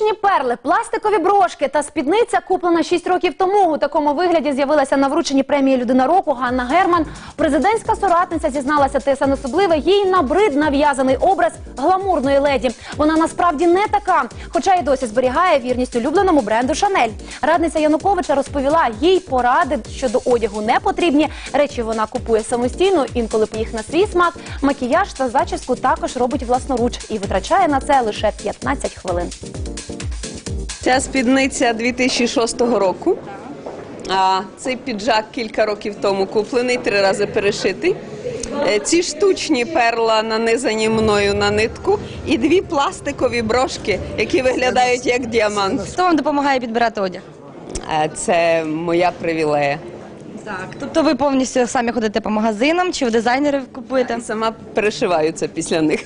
Штучні перли, пластикові брошки та спідниця, куплена 6 років тому. У такому вигляді з'явилася на врученні премії Людина року Ганна Герман. Президентська соратниця зізналася ТСН особливе. Їй набрид нав'язаний образ гламурної леді. Вона насправді не така, хоча й досі зберігає вірність улюбленому бренду Шанель. Радниця Януковича розповіла, їй поради щодо одягу не потрібні. Речі вона купує самостійно, інколи по їх на свій смак. Макіяж та зачіску також робить власноруч і витрачає на це лише 15 хвилин. Ця спідниця 2006 року. А цей піджак кілька років тому куплений, три рази перешитий. Е, Ці штучні перла нанизані мною на нитку, і дві пластикові брошки, які виглядають як діамант. Хто вам допомагає підбирати одяг? Е, Це моя привілея. Так. Тобто ви повністю самі ходите по магазинам чи в дизайнерів купуєте? Сама перешиваю це після них.